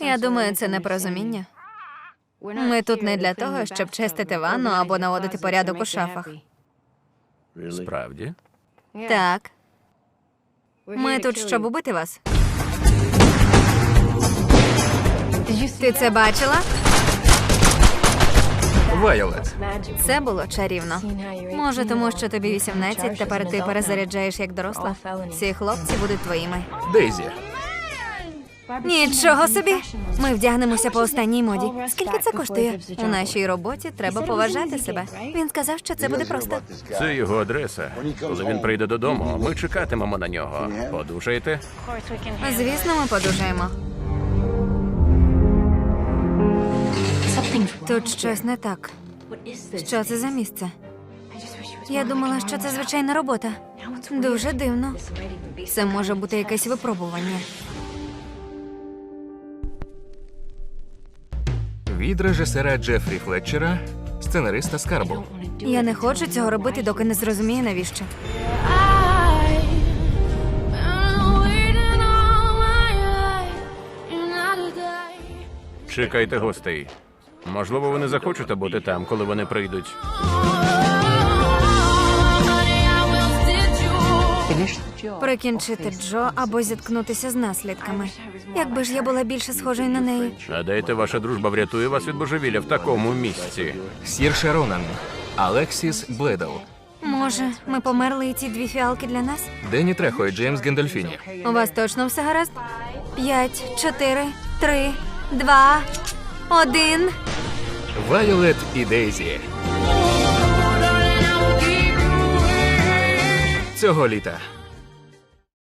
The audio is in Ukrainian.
Я думаю, це непорозуміння. Ми тут не для того, щоб чистити ванну або наводити порядок у шафах. Справді? Так, ми тут, щоб убити вас. Ти це бачила? Вайолет, Це було чарівно. Може, тому що тобі 18, тепер ти перезаряджаєш як доросла. Ці хлопці будуть твоїми. Дейзі. Нічого собі. Ми вдягнемося по останній моді. Скільки це коштує? У нашій роботі треба поважати себе. Він сказав, що це буде просто. Це його адреса. Коли він прийде додому, ми чекатимемо на нього. Подушайте. Звісно, ми подужаємо. Тут щось не так. Що це за місце? Я думала, що це звичайна робота. Дуже дивно. Це може бути якесь випробування. Від режисера Джефрі Флетчера, сценариста Скарбу. Я не хочу цього робити, доки не зрозумію, навіщо. Чекайте гостей. Можливо, ви не захочете бути там, коли вони прийдуть. Прикінчити Джо або зіткнутися з наслідками. Якби ж я була більше схожою на неї. Гадаєте, ваша дружба врятує вас від божевілля в такому місці. Сірша Ронан, Алексіс Бледл, Може, ми померли і ці дві фіалки для нас? Денні Трехо і Джеймс Гендольфіні. У вас точно все гаразд? П'ять, чотири, три, два, один. Вайолет і Дейзі. Цього літа